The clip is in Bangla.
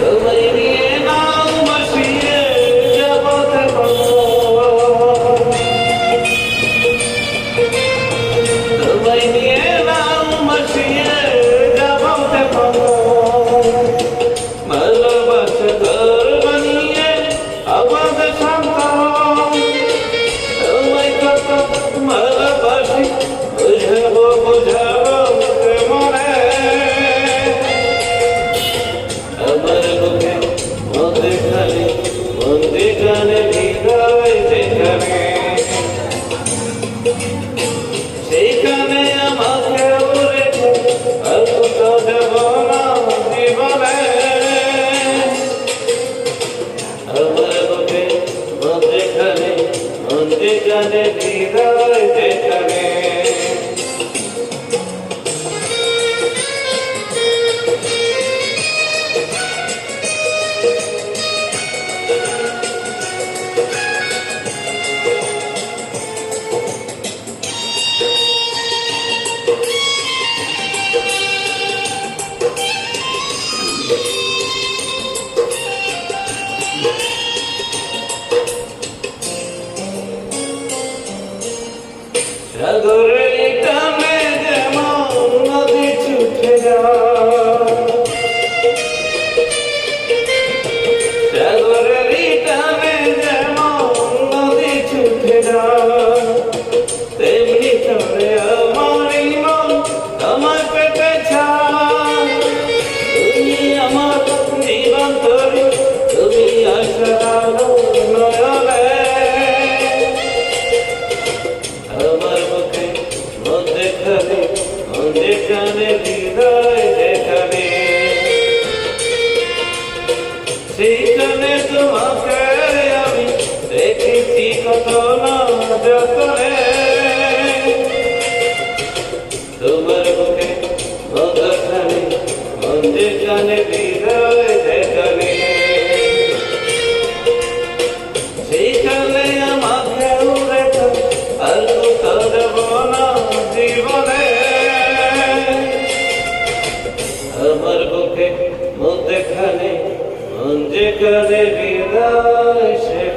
Nobody lady. জীবনের ভিতরে যেখানে। সেইখানে আমাকে বলেছে অল্প তো দেব না জীবনে আমার বুকে যেখানে যেখানে ভিতরে যেখানে হৃদয় যেখানে সেইখানে তোমাকে আমি দেখেছি কত না যতনে। সেখানে বিদায় সে